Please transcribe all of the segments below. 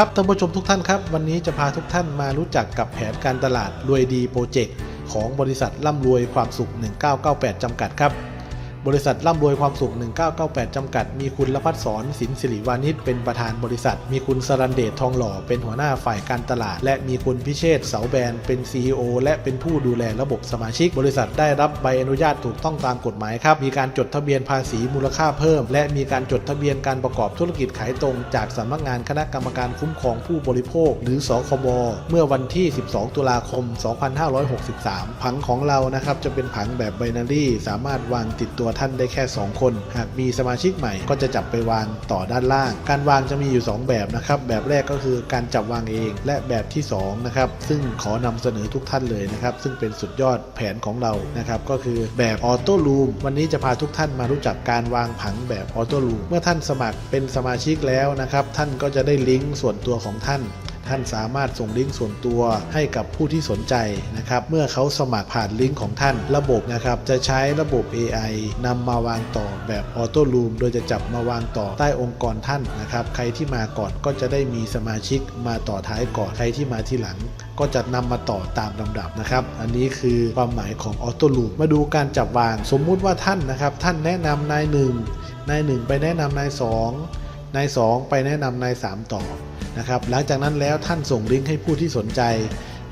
ครับท่านผู้ชมทุกท่านครับ วันนี้จะพาทุกท่านมารู้จักกับแผนการตลาดรวยดีโปรเจกต์ของบริษัทร่ำรวยความสุข 1998 จำกัดครับ บริษัทร่ำรวยความสุข 1998 จำกัด มีคุณละพัฒสอนสินสิริวานิชเป็นประธานบริษัท มีคุณสรันเดชทองหล่อ เป็นหัวหน้าฝ่ายการตลาด และมีคุณพิเชษเสาแบน เป็น CEO และเป็นผู้ดูแลระบบสมาชิก บริษัทได้รับใบอนุญาตถูกต้องตามกฎหมายครับ มีการจดทะเบียนภาษีมูลค่าเพิ่ม และมีการจดทะเบียนการประกอบธุรกิจขายตรง จากสำนักงานคณะกรรมการคุ้มครองผู้บริโภค หรือสคบเมื่อวันที่ 12 ตุลาคม 2563 ผังของเรานะครับจะเป็นผังแบบไบนารีสามารถวางติดตัวท่านได้แค่ 2 คน หากมีสมาชิกใหม่ก็จะจับไปวางต่อด้านล่าง การวางจะมีอยู่ 2 แบบนะครับ แบบแรกก็คือการจับวางเอง และแบบที่2นะครับ ซึ่งขอนำเสนอทุกท่านเลยนะครับ ซึ่งเป็นสุดยอดแผนของเรา นะครับ ก็คือแบบออโต้ลูม วันนี้จะพาทุกท่านมารู้จักการวางผังแบบออโต้ลูม เมื่อท่านสมัครเป็นสมาชิกแล้วนะครับ ท่านก็จะได้ลิงก์ส่วนตัวของท่าน ท่านสามารถส่งลิงก์ส่วนตัวให้กับผู้ที่สนใจนะครับ เมื่อเขาสมัครผ่านลิงก์ของท่านระบบนะครับจะใช้ระบบ AI นำมาวางต่อแบบออโต้ลูมโดยจะจับมาวางต่อใต้องค์กรท่านนะครับ ใครที่มาก่อนก็จะได้มีสมาชิกมาต่อท้ายก่อนใครที่มาที่หลัง ก็จะนำมาต่อตามลำดับนะครับ อันนี้คือความหมายของออโต้ลูมมาดูการจับวาง สมมุติว่าท่านนะครับ ท่านแนะนำนายหนึ่งนายหนึ่งไปแนะนำนายสองนายสองไปแนะนำนายสามต่อ นะครับหลังจากนั้นแล้วท่านส่งลิงก์ให้ผู้ที่สนใจ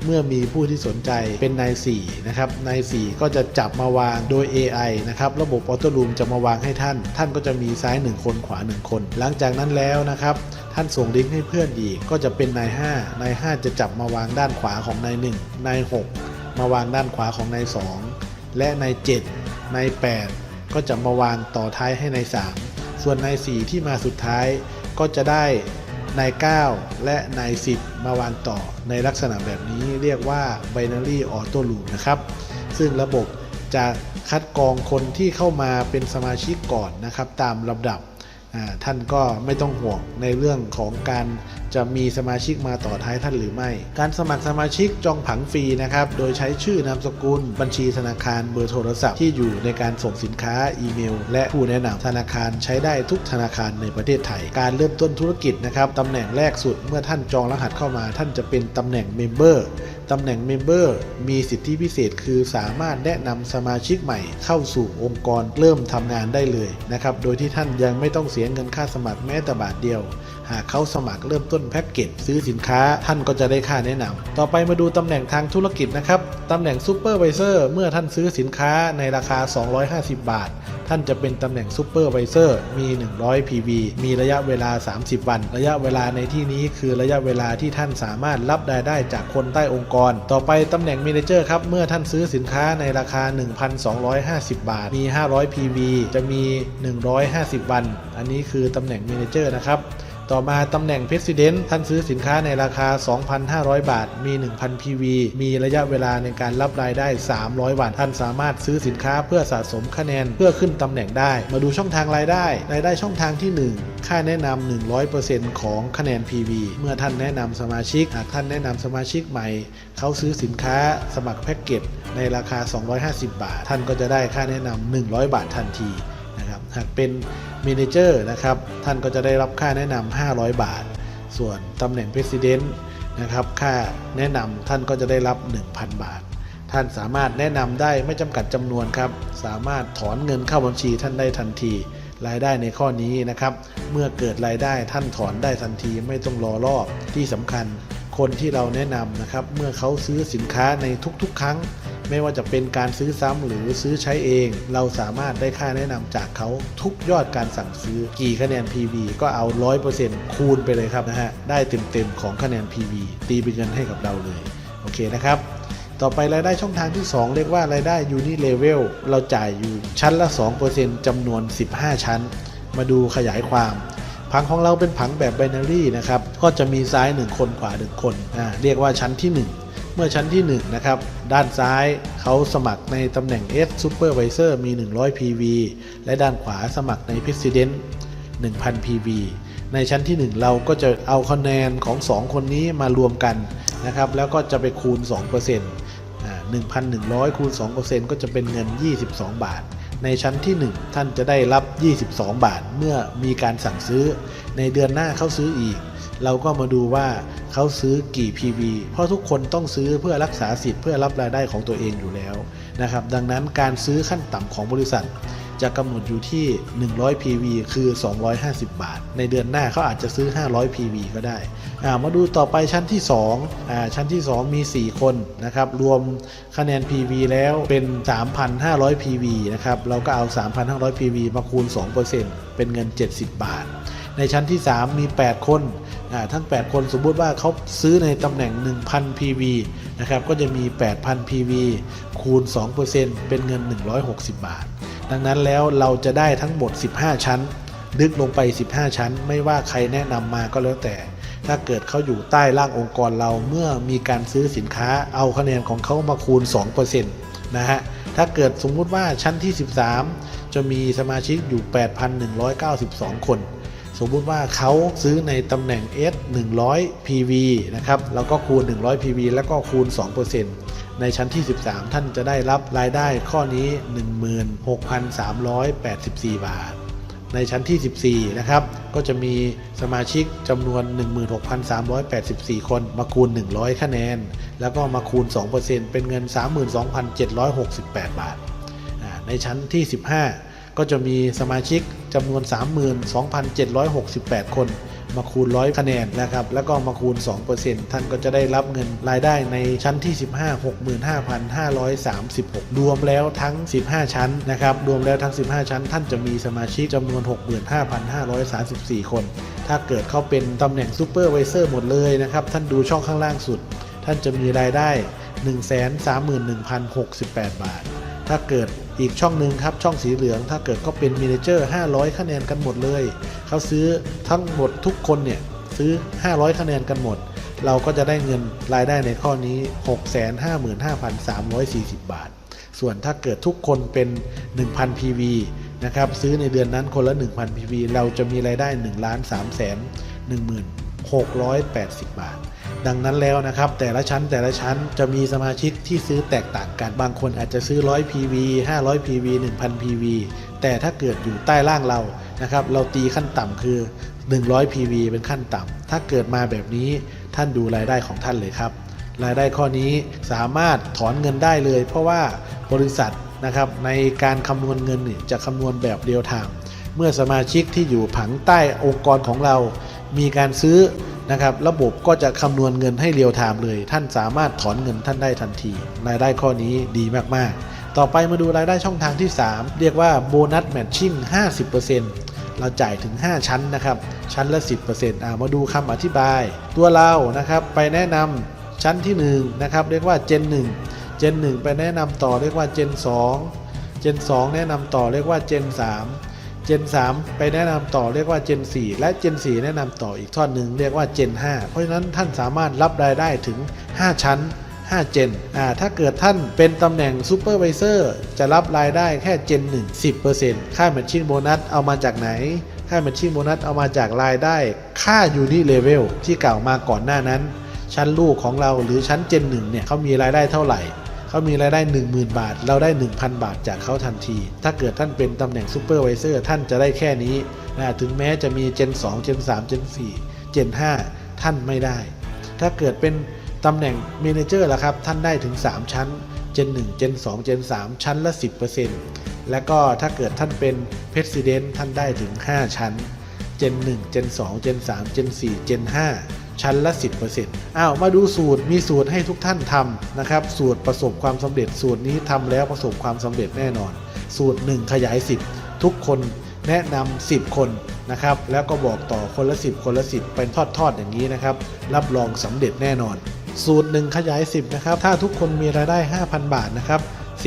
เมื่อมีผู้ที่สนใจเป็นนาย4นะครับนาย4ก็จะจับมาวางโดย AI นะครับระบบออโต้ลูมจะมาวางให้ท่าน ท่านก็จะมีซ้าย 1 คนขวา 1 คน หลังจากนั้นแล้วนะครับท่านส่งลิงก์ให้เพื่อนอีกก็จะเป็นนาย5นาย5จะจับมาวางด้านขวาของนาย1นาย6มาวางด้านขวาของนาย2และนาย7นาย8ก็จะมาวางต่อท้ายให้นาย3ส่วนนาย4ที่มาสุดท้ายก็จะได้ นาย9และนาย10 มาวางต่อในลักษณะแบบนี้เรียกว่า binary auto loop นะครับ ซึ่งระบบจะคัดกรองคนที่เข้ามาเป็นสมาชิกก่อนนะครับ ตามลำดับ ท่านก็ไม่ต้องห่วงในเรื่องของการจะมีสมาชิกมาต่อท้ายท่านหรือไม่ การสมัครสมาชิกจองผังฟรีนะครับ โดยใช้ชื่อนามสกุล บัญชีธนาคารเบอร์โทรศัพท์ที่อยู่ในการส่งสินค้าอีเมล และผู้แนะนำธนาคารใช้ได้ทุกธนาคารในประเทศไทย การเริ่มต้นธุรกิจนะครับตำแหน่งแรกสุดเมื่อท่านจองรหัสเข้ามา ท่านจะเป็นตำแหน่งเมมเบอร์ ตำแหน่งเมมเบอร์มีสิทธิพิเศษ คือสามารถแนะนำสมาชิกใหม่เข้าสู่องค์กรเริ่มทำงานได้เลยนะครับ โดยที่ท่านยังไม่ต้องเสียเงินค่าสมัครแม้แต่บาทเดียว หากเขาสมัครเริ่มต้นแพ็กเกจซื้อสินค้าท่านก็จะได้ค่าแนะนำต่อไปมาดูตำแหน่งทางธุรกิจนะครับตำแหน่งซูเปอร์ไวเซอร์เมื่อท่านซื้อสินค้าในราคา 250 บาท ท่านจะเป็นตำแหน่งซูเปอร์ไวเซอร์มี 100 PV มีระยะเวลา 30 วัน ระยะเวลาในที่นี้คือระยะเวลาที่ท่านสามารถรับรายได้จากคนใต้องค์กร ต่อไปตำแหน่งเมนเจอร์ครับ เมื่อท่านซื้อสินค้าในราคา 1,250 บาท มี 500 PV จะมี 150 วัน อันนี้คือตำแหน่งเมนเจอร์นะครับ ต่อมาตำแหน่ง President ท่านซื้อสินค้าในราคา 2,500 บาท มี 1,000 PV มีระยะเวลาในการรับรายได้ 300 วัน ท่านสามารถซื้อสินค้าเพื่อสะสมคะแนนเพื่อขึ้นตำแหน่งได้ มาดูช่องทางรายได้ รายได้ช่องทางที่ 1ค่าแนะนำ100%ของคะแนน PV เมื่อท่านแนะนำสมาชิก หากท่านแนะนำสมาชิกใหม่ เขาซื้อสินค้าสมัครแพ็กเกจในราคา 250 บาท ท่านก็จะได้ค่าแนะนำ100 บาททันทีนะครับ หากเป็น เมนเจอร์นะครับท่านก็จะได้รับค่าแนะนำ500 บาท ส่วนตำแหน่ง President นะครับค่าแนะนำท่านก็จะได้รับ 1,000 บาท ท่านสามารถแนะนำได้ไม่จำกัดจำนวนครับ สามารถถอนเงินเข้าบัญชีท่านได้ทันที รายได้ในข้อนี้นะครับ เมื่อเกิดรายได้ท่านถอนได้ทันทีไม่ต้องรอรอบที่สำคัญ คนที่เราแนะนำนะครับ เมื่อเขาซื้อสินค้าในทุกๆ ครั้ง ไม่ว่าจะเป็นการซื้อซ้ำหรือซื้อใช้เอง เราสามารถได้ค่าแนะนำจากเขาทุกยอดการสั่งซื้อกี่คะแนน PV ก็เอา 100%คูณไปเลยครับนะฮะ ได้เต็มๆของคะแนน PV ตีเป็นเงินให้กับเราเลย โอเคนะครับต่อไปรายได้ช่องทางที่ 2 เรียกว่ารายได้ Uni Level เราจ่ายอยู่ชั้นละ 2%จำนวน 15 ชั้น มาดูขยายความ ผังของเราเป็นผังแบบไบนารี่นะครับ ก็จะมีซ้าย 1 คนขวา 1 คนอ่าเรียกว่าชั้นที่ 1 เมื่อชั้นที่1นะครับด้านซ้ายเขาสมัครในตำแหน่ง S Supervisor มี 100 PV และด้านขวาสมัครใน President 1,000 PV ในชั้นที่ 1 เราก็จะเอาคะแนนของ 2 คนนี้มารวมกันนะครับแล้วก็จะไปคูณ2%อ่า1,100 คูณ 2%ก็จะเป็นเงิน 22 บาท ในชั้นที่ 1 ท่านจะได้รับ 22 บาท เมื่อมีการสั่งซื้อในเดือนหน้าเข้าซื้ออีก เราก็มาดูว่าเขาซื้อกี่ PV เพราะทุกคนต้องซื้อเพื่อรักษาสิทธิ์เพื่อรับรายได้ของตัวเองอยู่แล้วนะครับ ดังนั้นการซื้อขั้นต่ำของบริษัท จะกำหนดอยู่ที่ 100 PV คือ 250 บาท ในเดือนหน้าเขาอาจจะซื้อ 500 PV ก็ได้ มาดูต่อไปชั้นที่2อ่าชั้นที่ 2 มี 4 คนนะครับ รวมคะแนน PV แล้วเป็น 3,500 PV นะครับ เราก็เอา 3,500 PV มาคูณ 2%เป็นเงิน 70 บาท ในชั้นที่ 3 มี 8 คน ทั้ง 8 คนสมมุติว่าเขาซื้อในตำแหน่ง 1,000 PV นะครับก็จะมี 8,000 PV คูณ 2%เป็นเงิน 160 บาท ดังนั้นแล้วเราจะได้ทั้งหมด 15 ชั้นลึกลงไป 15 ชั้น ไม่ว่าใครแนะนำมาก็แล้วแต่ ถ้าเกิดเขาอยู่ใต้ล่างองค์กรเราเมื่อมีการซื้อสินค้าเอาคะแนนของเขามาคูณ 2%นะฮะถ้าเกิดสมมุติว่าชั้นที่ 13 จะมีสมาชิกอยู่ 8,192 คน สมมุติว่าเขาซื้อในตำแหน่ง S 100 PV นะครับ แล้วก็คูณ 100 PV แล้วก็คูณ 2%ในชั้นที่ 13 ท่านจะได้รับรายได้ข้อนี้ 16,384 บาท ในชั้นที่ 14 นะครับ ก็จะมีสมาชิกจำนวน 16,384 คนมาคูณ 100 คะแนน แล้วก็มาคูณ 2%เป็นเงิน 32,768 บาท ในชั้นที่ 15 ก็จะมีสมาชิกจำนวน 32,768 คน มาคูณ 100 คะแนนนะครับ แล้วก็มาคูณ 2%ท่านก็จะได้รับเงินรายได้ในชั้นที่ 15 65,536 รวมแล้วทั้ง 15 ชั้นนะครับ รวมแล้วทั้ง 15 ชั้น ท่านจะมีสมาชิกจำนวน 65,534 คน ถ้าเกิดเขาเป็นตำแหน่งซูเปอร์ไวเซอร์หมดเลยนะครับ ท่านดูช่องข้างล่างสุด ท่านจะมีรายได้ 131,068 บาท ถ้าเกิดอีกช่องหนึ่งครับช่องสีเหลือง ถ้าเกิดเขาเป็นมินิเจอร์ 500 คะแนนกันหมดเลย เขาซื้อทั้งหมดทุกคนเนี่ยซื้อ 500 คะแนนกันหมด เราก็จะได้เงินรายได้ในข้อนี้ 655,340 บาท ส่วนถ้าเกิดทุกคนเป็น 1,000 PV นะครับซื้อในเดือนนั้นคนละ 1,000 PV เราจะมีรายได้1ล้าน3แสน 680 บาท ดังนั้นแล้วนะครับ แต่ละชั้นแต่ละชั้นจะมีสมาชิกที่ซื้อแตกต่างกัน บางคนอาจจะซื้อ 100 PV 500 PV 1000 PV แต่ถ้าเกิดอยู่ใต้ล่างเรานะครับ เราตีขั้นต่ำคือ 100 PV เป็นขั้นต่ำ ถ้าเกิดมาแบบนี้ท่านดูรายได้ของท่านเลยครับ รายได้ข้อนี้สามารถถอนเงินได้เลย เพราะว่าบริษัทนะครับในการคำนวณเงินนี่จะคำนวณแบบเรียลไทม์เมื่อสมาชิกที่อยู่ผังใต้องค์กรของเรา มีการซื้อนะครับระบบก็จะคำนวณเงินให้เรียลไทม์เลย ท่านสามารถถอนเงินท่านได้ทันที รายได้ข้อนี้ดีมากๆ ต่อไปมาดูรายได้ช่องทางที่ 3 เรียกว่าโบนัสแมทชิ่ง50%เราจ่ายถึง 5 ชั้นนะครับ ชั้นละ 10%อ่ามาดูคำอธิบาย ตัวเรานะครับไปแนะนำชั้นที่1นะครับเรียกว่า Gen 1 Gen 1 ไปแนะนำต่อเรียกว่า Gen 2 Gen 2 แนะนำต่อเรียกว่า Gen 3 Gen 3ไปแนะนำต่อเรียกว่า Gen 4และ Gen 4แนะนำต่ออีกทอดหนึ่งเรียกว่า Gen 5เพราะฉะนั้นท่านสามารถรับรายได้ถึง 5 ชั้น 5 เจนอ่าถ้าเกิดท่านเป็นตำแหน่งซูเปอร์ไวเซอร์จะรับรายได้แค่เจน 1 10%ค่าแมทชิ่งโบนัสเอามาจากไหนค่าแมทชิ่งโบนัสเอามาจากรายได้ ค่ายูนิเลเวลที่กล่าวมาก่อนหน้านั้น ชั้นลูกของเราหรือชั้นเจน1เนี่ยเขามีรายได้เท่าไหร่ เขามีรายได้ 10,000 บาท เราได้ 1,000 บาทจากเขาทันที ถ้าเกิดท่านเป็นตำแหน่งซูเปอร์ไวเซอร์ท่านจะได้แค่นี้นะถึงแม้จะมีเจน2เจน3เจน4เจน5ท่านไม่ได้ ถ้าเกิดเป็นตำแหน่งเมนเจอร์ละครับ ท่านได้ถึง 3 ชั้นเจน1เจน2เจน3ชั้นละ 10%แล้วก็ถ้าเกิดท่านเป็นเพรสิดเนท่านได้ถึง 5 ชั้นเจน1เจน2เจน3เจน4เจน5 ชั้นละ 10%อ้าวมาดูสูตรมีสูตรให้ทุกท่านทำนะครับ สูตรประสบความสำเร็จสูตรนี้ทำแล้วประสบความสำเร็จแน่นอน สูตร 1 ขยาย 10 ทุกคนแนะนำ 10 คนนะครับ แล้วก็บอกต่อคนละ 10 คนละ 10 เป็นทอดๆอย่างนี้นะครับ รับรองสำเร็จแน่นอน สูตร 1 ขยาย 10 นะครับ ถ้าทุกคนมีรายได้ 5,000 บาทนะครับ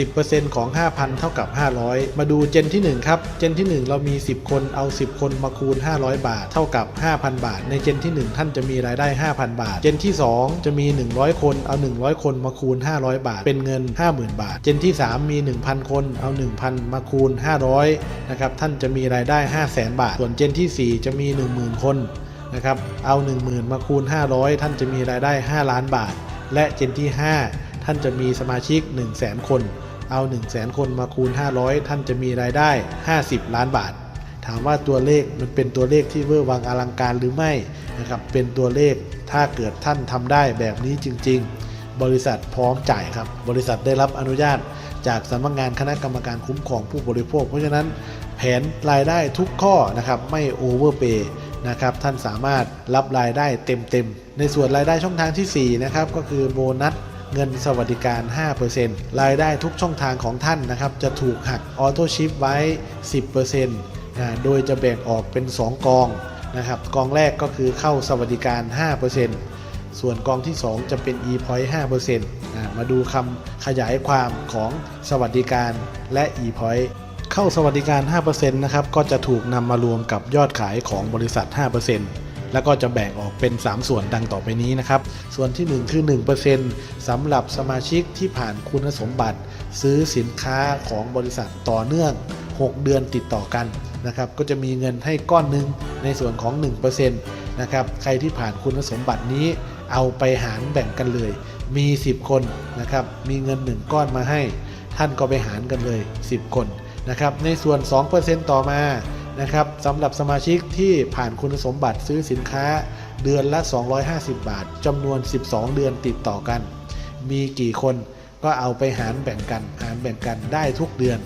10%ของ 5,000 เท่ากับ 500 มาดูเจนที่ 1 ครับ เจนที่ 1 เรามี 10 คนเอา 10 คนมาคูณ 500 บาท เท่ากับ 5,000 บาท ในเจนที่ 1 ท่านจะมีรายได้ 5,000 บาท เจนที่ 2 จะมี 100 คนเอา 100 คนมาคูณ 500 บาท เป็นเงิน 50,000 บาท เจนที่ 3 มี 1,000 คนเอา 1,000 มาคูณ 500 นะครับ ท่านจะมีรายได้ 500,000 บาท ส่วนเจนที่ 4 จะมี 10,000 คนนะครับ เอา 10,000 มาคูณ 500 ท่านจะมีรายได้ 5 ล้านบาท และเจนที่ 5 ท่านจะมีสมาชิก 100,000 คน เอา1 0 0 0 0 0 คนมาคูณ 500 ท่านจะมีรายได้ 50 ล้านบาท ถามว่าตัวเลขมันเป็นตัวเลขที่เวอร์วังอลังการหรือไม่นะครับเป็นตัวเลขถ้าเกิดท่านทำได้แบบนี้จริง ๆ บริษัทพร้อมจ่ายครับ บริษัทได้รับอนุญาตจากสำนักงานคณะกรรมการคุ้มครองผู้บริโภค เพราะฉะนั้นแผนรายได้ทุกข้อนะครับไม่โอเวอร์เปย์นะครับท่านสามารถรับรายได้เต็มๆ ในส่วนรายได้ช่องทางทีสี่4 นะครับ ก็คือโบนัส เงินสวัสดิการ 5%รายได้ทุกช่องทางของท่านนะครับ จะถูกหักออโต้ชิปไว้ 10%นะโดยจะแบ่งออกเป็น 2 กองนะครับกองแรกก็คือเข้าสวัสดิการ 5%ส่วนกองที่ 2 จะเป็น e-point 5%นะมาดูคำขยายความของสวัสดิการและ e-point เข้าสวัสดิการ 5%นะครับก็จะถูกนำมารวมกับยอดขายของบริษัท 5% แล้วก็จะแบ่งออกเป็น 3 ส่วนดังต่อไปนี้นะครับ ส่วนที่ 1 คือ 1%สำหรับสมาชิกที่ผ่านคุณสมบัติ ซื้อสินค้าของบริษัทต่อเนื่อง 6 เดือนติดต่อกันนะครับก็จะมีเงินให้ก้อนหนึ่งในส่วนของ 1%นะครับใครที่ผ่านคุณสมบัตินี้เอาไปหารแบ่งกันเลย มี 10 คนนะครับมีเงิน 1 ก้อนมาให้ ท่านก็ไปหารกันเลย 10 คนนะครับในส่วน 2%ต่อมา นะครับสำหรับสมาชิกที่ผ่านคุณสมบัติซื้อสินค้าเดือนละ 250 บาทจำนวน 12 เดือนติดต่อกัน มีกี่คนก็เอาไปหารแบ่งกัน หารแบ่งกันได้ทุกเดือน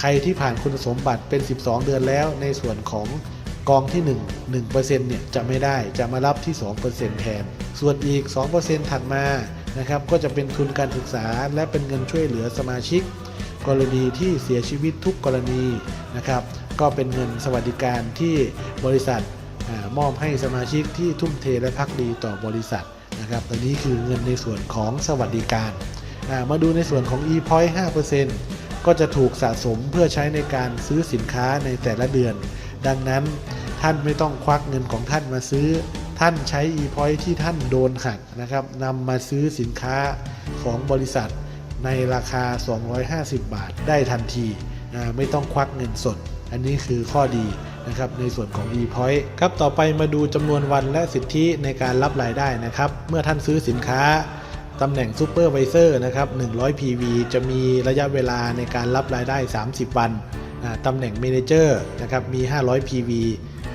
ใครที่ผ่านคุณสมบัติเป็น 12 เดือนแล้วในส่วนของกองที่ 1 1%เนี่ยจะไม่ได้จะมารับที่ 2%แทน ส่วนอีก 2%ถัดมานะครับก็จะเป็นทุนการศึกษาและเป็นเงินช่วยเหลือสมาชิก กรณีที่เสียชีวิตทุกกรณีนะครับ ก็เป็นเงินสวัสดิการที่บริษัทอมอบให้สมาชิกที่ทุ่มเทและพักดีต่อบริษัทนะครับตัวนี้คือเงินในส่วนของสวัสดิการ มาดูในส่วนของ e-point 5%ก็จะถูกสะสมเพื่อใช้ในการซื้อสินค้าในแต่ละเดือน ดังนั้นท่านไม่ต้องควักเงินของท่านมาซื้อ ท่านใช้ e-point ที่ท่านโดนหักนะครับนำมาซื้อสินค้าของบริษัทในราคา 250 บาทได้ทันที ไม่ต้องควักเงินสด อันนี้คือข้อดีนะครับในส่วนของ e-point ครับต่อไปมาดูจำนวนวันและสิทธิในการรับรายได้นะครับ เมื่อท่านซื้อสินค้าตำแหน่งซูเปอร์ไวเซอร์นะครับ100 PV จะมีระยะเวลาในการรับรายได้ 30 วันตำแหน่งเมนเจอร์นะครับมี 500 PV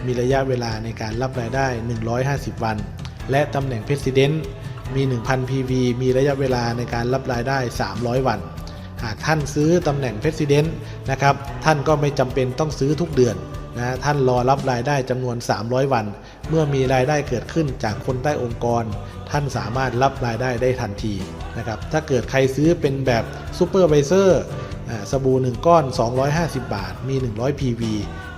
มีระยะเวลาในการรับรายได้ 150 วัน และตำแหน่ง President มี 1,000 PV มีระยะเวลาในการรับรายได้ 300 วัน หากท่านซื้อตำแหน่ง President นะครับท่านก็ไม่จำเป็นต้องซื้อทุกเดือนนะท่านรอรับรายได้จำนวน 300 วัน เมื่อมีรายได้เกิดขึ้นจากคนใต้องค์กร ท่านสามารถรับรายได้ได้ทันทีนะครับถ้าเกิดใครซื้อเป็นแบบ Supervisor อ่าสบู่1ก้อน 250 บาท มี 100 PV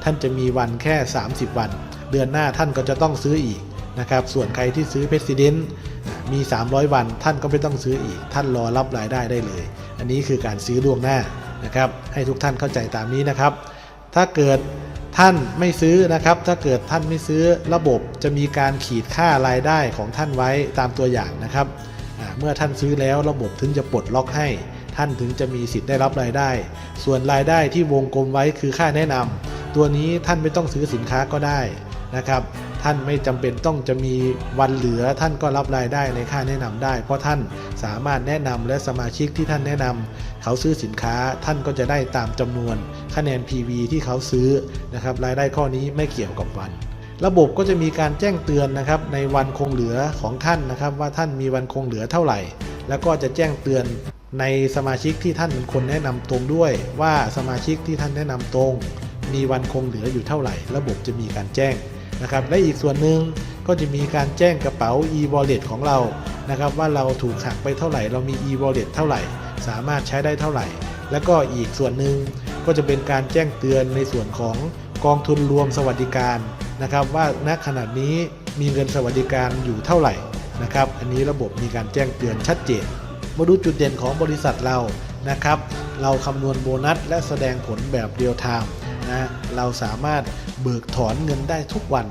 ท่านจะมีวันแค่ 30 วัน เดือนหน้าท่านก็จะต้องซื้ออีกนะครับส่วนใครที่ซื้อ President อ่ามี 300 วัน ท่านก็ไม่ต้องซื้ออีก ท่านรอรับรายได้ได้เลย อันนี้คือการซื้อล่วงหน้านะครับ ให้ทุกท่านเข้าใจตามนี้นะครับ ถ้าเกิดท่านไม่ซื้อนะครับ ถ้าเกิดท่านไม่ซื้อระบบจะมีการขีดค่ารายได้ของท่านไว้ตามตัวอย่างนะครับ เมื่อท่านซื้อแล้วระบบถึงจะปลดล็อกให้ ท่านถึงจะมีสิทธิ์ได้รับรายได้ ส่วนรายได้ที่วงกลมไว้คือค่าแนะนำตัวนี้ท่านไม่ต้องซื้อสินค้าก็ได้นะครับ ท่านไม่จำเป็นต้องจะมีวันเหลือท่านก็รับรายได้ในค่าแนะนำได้ เพราะท่านสามารถแนะนำและสมาชิกที่ท่านแนะนำเขาซื้อสินค้าท่านก็จะได้ตามจำนวนคะแนน PV ที่เขาซื้อนะครับรายได้ข้อนี้ไม่เกี่ยวกับวัน ระบบก็จะมีการแจ้งเตือนนะครับในวันคงเหลือของท่านนะครับ ว่าท่านมีวันคงเหลือเท่าไหร่ แล้วก็จะแจ้งเตือนในสมาชิกที่ท่านเป็นคนแนะนำตรงด้วย ว่าสมาชิกที่ท่านแนะนำตรง มีวันคงเหลืออยู่เท่าไหร่ ระบบจะมีการแจ้ง นะครับและอีกส่วนหนึ่งก็จะมีการแจ้งกระเป๋า e-wallet ของเรานะครับว่าเราถูกหักไปเท่าไหร่ เรามี e-wallet เท่าไหร่ สามารถใช้ได้เท่าไหร่ แล้วก็อีกส่วนหนึ่งก็จะเป็นการแจ้งเตือนในส่วนของกองทุนรวมสวัสดิการนะครับว่าณขณะนี้มีเงินสวัสดิการอยู่เท่าไหร่นะครับอันนี้ระบบมีการแจ้งเตือนชัดเจนมาดูจุดเด่นของบริษัทเรานะครับ เราคำนวณโบนัสและแสดงผลแบบเรียลไทม์นะเราสามารถ เบิกถอนเงินได้ทุกวัน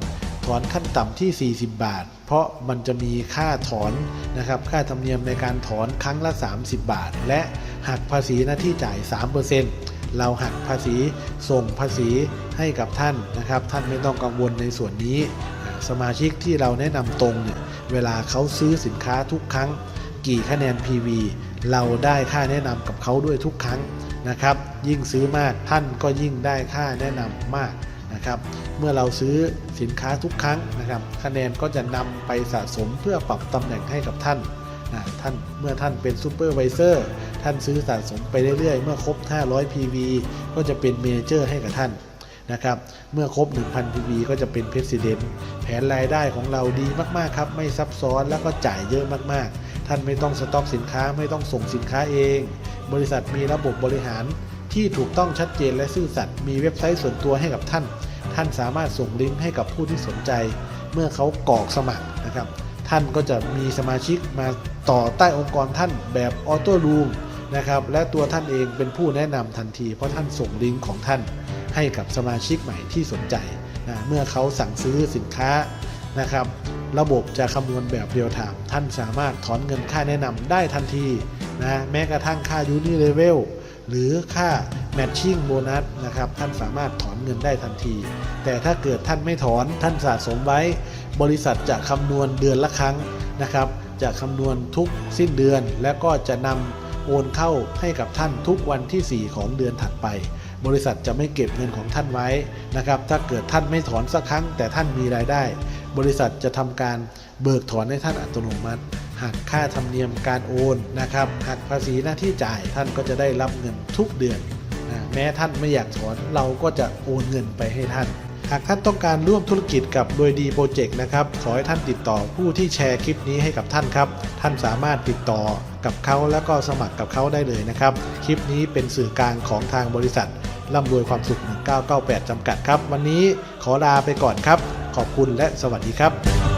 ถอนขั้นต่ำที่ 40 บาท เพราะมันจะมีค่าถอนนะครับ ค่าธรรมเนียมในการถอนครั้งละ 30 บาท และหักภาษีหน้าที่จ่าย 3%เราหักภาษีส่งภาษีให้กับท่านนะครับ ท่านไม่ต้องกังวลในส่วนนี้ สมาชิกที่เราแนะนำตรงเนี่ยเวลาเขาซื้อสินค้าทุกครั้ง กี่คะแนน PV เราได้ค่าแนะนำกับเขาด้วยทุกครั้งนะครับ ยิ่งซื้อมากท่านก็ยิ่งได้ค่าแนะนำมาก นะครับ เมื่อเราซื้อสินค้าทุกครั้งนะครับ คะแนนก็จะนำไปสะสมเพื่อปรับตำแหน่งให้กับท่านนะท่านเมื่อท่านเป็นซูเปอร์ไวิเซอร์ท่านซื้อสะสมไปเรื่อยๆ เมื่อครบ 500 PV ก็จะเป็นเมเจอร์ให้กับท่านนะครับ เมื่อครบ 1,000 PV ก็จะเป็นเพรสิดเนแผนรายได้ของเราดีมากๆครับ ไม่ซับซ้อนแล้วก็จ่ายเยอะมากๆ ท่านไม่ต้องสต็อกสินค้าไม่ต้องส่งสินค้าเอง บริษัทมีระบบบริหารที่ถูกต้องชัดเจนและซื่อสัตย์มีเว็บไซต์ส่วนตัวให้กับท่าน ท่านสามารถส่งลิงก์ให้กับผู้ที่สนใจ เมื่อเขากรอกสมัครนะครับ ท่านก็จะมีสมาชิกมาต่อใต้องค์กรท่านแบบออโต้รูมนะครับและตัวท่านเองเป็นผู้แนะนำทันที เพราะท่านส่งลิงก์ของท่านให้กับสมาชิกใหม่ที่สนใจนะเมื่อเขาสั่งซื้อสินค้านะครับ ระบบจะคำนวณแบบเรียลไทม์ท่านสามารถถอนเงินค่าแนะนำได้ทันทีนะแม้กระทั่งค่ายูนิเลเวล หรือค่าแมทชิ่งโบนัสนะครับ ท่านสามารถถอนเงินได้ทันที แต่ถ้าเกิดท่านไม่ถอนท่านสะสมไว้ บริษัทจะคำนวณเดือนละครั้งนะครับ จะคำนวณทุกสิ้นเดือน และก็จะนำโอนเข้าให้กับท่านทุกวันที่ 4 ของเดือนถัดไป บริษัทจะไม่เก็บเงินของท่านไว้นะครับ ถ้าเกิดท่านไม่ถอนสักครั้ง แต่ท่านมีรายได้ บริษัทจะทำการเบิกถอนให้ท่านอัตโนมัติ หักค่าธรรมเนียมการโอนนะครับหักภาษีหน้าที่จ่ายท่านก็จะได้รับเงินทุกเดือนนะแม้ท่านไม่อยากถอนเราก็จะโอนเงินไปให้ท่าน หากท่านต้องการร่วมธุรกิจกับโดยดีโปรเจกต์นะครับขอให้ท่านติดต่อผู้ที่แชร์คลิปนี้ให้กับท่านครับ ท่านสามารถติดต่อกับเขาแล้วก็สมัครกับเขาได้เลยนะครับ คลิปนี้เป็นสื่อกลางของทางบริษัทร่ำรวยความสุข 1998 จำกัดครับ วันนี้ขอลาไปก่อนครับ ขอบคุณและสวัสดีครับ